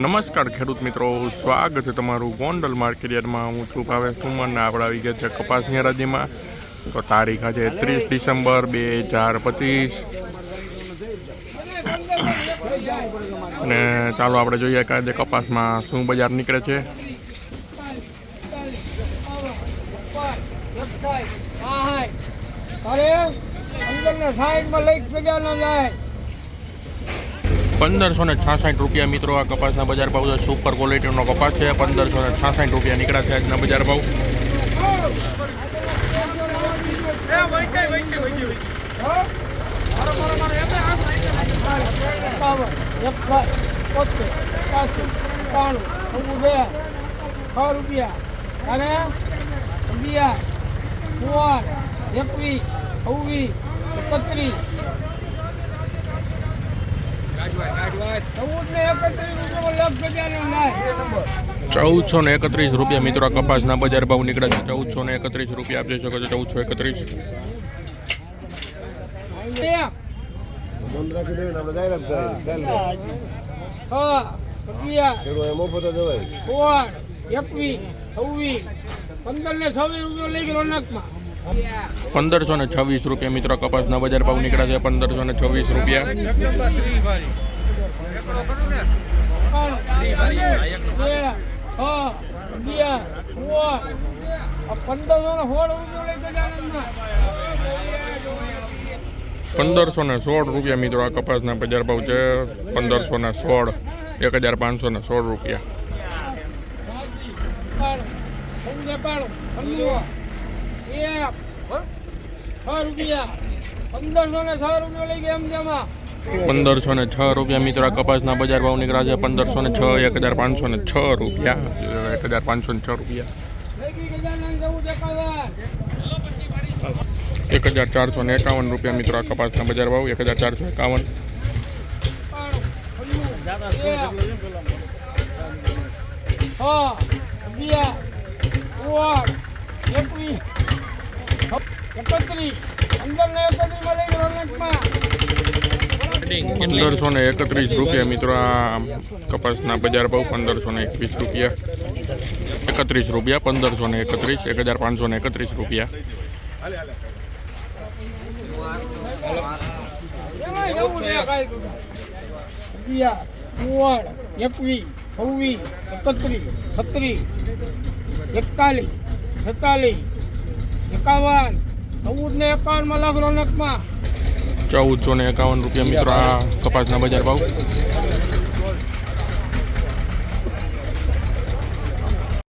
નમસ્કાર ખેડૂત મિત્રો, સ્વાગત છે તમારું ગોંડલ માર્કેટ હું છું ભાવે સુમન આપણે આવી ગયા છે કપાસની હરાજીમાં. તો તારીખ આજે ત્રીસ ડિસેમ્બર બે હજાર પચીસ. અને ચાલો આપણે જોઈએ કે આજે કપાસમાં શું બજાર નીકળે છે. પંદરસો ને છાસઠ રૂપિયા મિત્રો આ કપાસના બજાર ભાવ છે સુપર ક્વોલિટીનો કપાસ છે પંદરસો ને છાસઠ રૂપિયા નીકળ્યા છે આજના બજાર ભાવ રૂપિયા અને અગિયાર એકવીસ છવ્વીસ એકત્રીસ ચૌદ ને એકત્રીસ રૂપિયા લખ ગજાનો નાય ચૌદસો ને એકત્રીસ રૂપિયા મિત્રો કપાસના બજાર ભાવ નીકળ્યા છે. ચૌદસો ને એકત્રીસ રૂપિયા આપી શકો છો, ચૌદસો એકત્રીસ. પંદરસો ને છવ્વીસ રૂપિયા મિત્રો કપાસના બજાર ભાવ નીકળ્યા છે, પંદરસો ને છવ્વીસ રૂપિયા. પંદરસો ને સોળ રૂપિયા મિત્રો આ કપાસના બજાર ભાવ છે. પંદરસો ને સોળ એક હજાર પાંચસો ને સોળ રૂપિયા. પંદરસો ને છ રૂપિયા લઈ ગયા એમ જમા પંદરસો ને છ રૂપિયા. મિત્રો કપાસના બજાર ભાવ નીકળ્યા છે પંદરસો ને છ, એક હજાર પાંચસો ને છ રૂપિયા. એક હજાર પાંચસો ને છ રૂપિયા. એક હજાર ચારસો ને એકાવન રૂપિયા, મિત્રો, આ કપાસના બજાર ભાવ. એક હજાર ચારસો એકાવન. એકત્રીસ પંદર ને એકત્રીસ પંદરસો ને એકત્રીસ રૂપિયા મિત્રો આ કપાસના બજાર ભાવ પંદરસો ને એકવીસ રૂપિયા. એકત્રીસ રૂપિયા પંદરસો ને એકત્રીસ એક હજાર પાંચસો ને એકત્રીસ રૂપિયા. એકવીસ છવ્વીસ એકત્રીસ છત્રીસ એકતાલીસ છેતાલીસ એકાવન ચૌદ ને એકાવનમાં લાખ રોનકમાં. ચૌદસો ને એકાવન રૂપિયા મિત્રો આ કપાસના બજાર ભાવ.